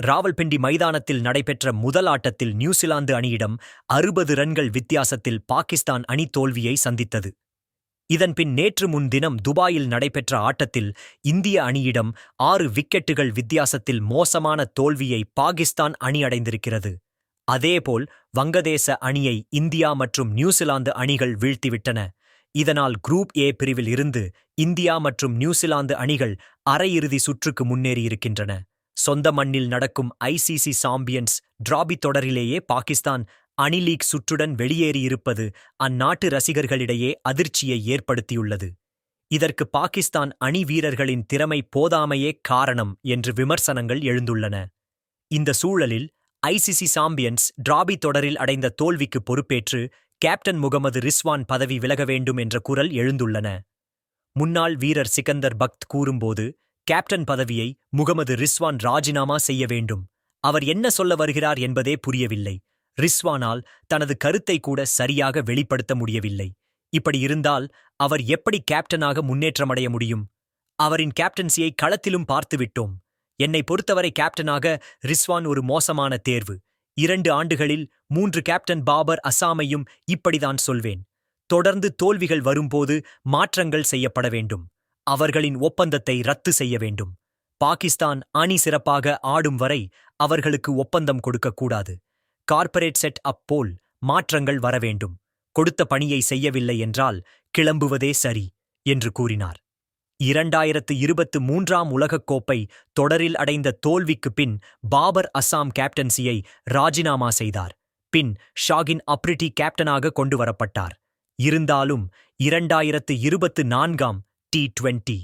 ராவல்பிண்டி மைதானத்தில் நடைபெற்ற முதல் ஆட்டத்தில் நியூசிலாந்து அணியிடம் அறுபது ரன்கள் வித்தியாசத்தில் பாகிஸ்தான் அணி தோல்வியை சந்தித்தது. இதன்பின் நேற்று முன்தினம் துபாயில் நடைபெற்ற ஆட்டத்தில் இந்திய அணியிடம் ஆறு விக்கெட்டுகள் வித்தியாசத்தில் மோசமான தோல்வியை பாகிஸ்தான் அணி அடைந்திருக்கிறது. அதேபோல் வங்கதேச அணியை இந்தியா மற்றும் நியூசிலாந்து அணிகள் வீழ்த்திவிட்டன. இதனால் குரூப் ஏ பிரிவில் இருந்து இந்தியா மற்றும் நியூசிலாந்து அணிகள் அரையிறுதி சுற்றுக்கு முன்னேறியிருக்கின்றன. சொந்த மண்ணில் நடக்கும் ஐசிசி சாம்பியன்ஸ் டிராபி தொடரிலேயே பாகிஸ்தான் அணி லீக் சுற்றுடன் வெளியேறியிருப்பது அந்நாட்டு ரசிகர்களிடையே அதிர்ச்சியை ஏற்படுத்தியுள்ளது. இதற்கு பாகிஸ்தான் அணி வீரர்களின் திறமை போதாமையே காரணம் என்று விமர்சனங்கள் எழுந்துள்ளன. இந்த சூழலில் ஐசிசி சாம்பியன்ஸ் டிராபி தொடரில் அடைந்த தோல்விக்கு பொறுப்பேற்று கேப்டன் முகமது ரிஸ்வான் பதவி விலக வேண்டும் என்ற குரல் எழுந்துள்ளன. முன்னாள் வீரர் சிக்கந்தர் பக்த் கூறும்போது கேப்டன் பதவியை முகமது ரிஸ்வான் ராஜினாமா செய்ய வேண்டும். அவர் என்ன சொல்ல வருகிறார் என்பதே புரியவில்லை. ரிஸ்வானால் தனது கருத்தை கூட சரியாக வெளிப்படுத்த முடியவில்லை. இப்படி இருந்தால் அவர் எப்படி கேப்டனாக முன்னேற்றமடைய முடியும்? அவரின் கேப்டன்சியை களத்திலும் பார்த்துவிட்டோம். என்னை பொறுத்தவரை கேப்டனாக ரிஸ்வான் ஒரு மோசமான தேர்வு. இரண்டு ஆண்டுகளில் மூன்று கேப்டன் பாபர் அசாமையும் இப்படிதான் சொல்வேன். தொடர்ந்து தோல்விகள் வரும்போது மாற்றங்கள் செய்யப்பட வேண்டும். அவர்களின் ஒப்பந்தத்தை ரத்து செய்ய வேண்டும். பாகிஸ்தான் அணி சிறப்பாக ஆடும் வரை அவர்களுக்கு ஒப்பந்தம் கொடுக்கக்கூடாது கார்ப்பரேட் செட் அப் போல் மாற்றங்கள் வர வேண்டும். கொடுத்த பணியை செய்யவில்லை என்றால் கிளம்புவதே சரி என்று கூறினார். இரண்டாயிரத்து இருபத்து மூன்றாம் உலகக்கோப்பை தொடரில் அடைந்த தோல்விக்கு பின் பாபர் அசாம் கேப்டன்சியை ராஜினாமா செய்தார். பின் ஷாகின் அப்ரிட்டி கேப்டனாக கொண்டு வரப்பட்டார் இருந்தாலும் இரண்டாயிரத்து இருபத்து நான்காம் டி டுவெண்டி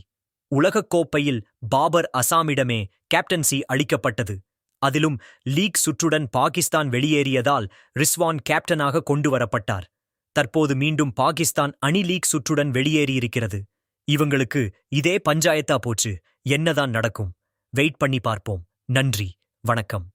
உலகக்கோப்பையில் பாபர் அசாமிடமே கேப்டன்சி அளிக்கப்பட்டது. அதிலும் லீக் சுற்றுடன் பாகிஸ்தான் வெளியேறியதால் ரிஸ்வான் கேப்டனாக கொண்டு வரப்பட்டார் தற்போது மீண்டும் பாகிஸ்தான் அணி லீக் சுற்றுடன் வெளியேறியிருக்கிறது. இவங்களுக்கு இதே பஞ்சாயத்தா போச்சு. என்னதான் நடக்கும்? வெயிட் பண்ணி பார்ப்போம். நன்றி. வணக்கம்.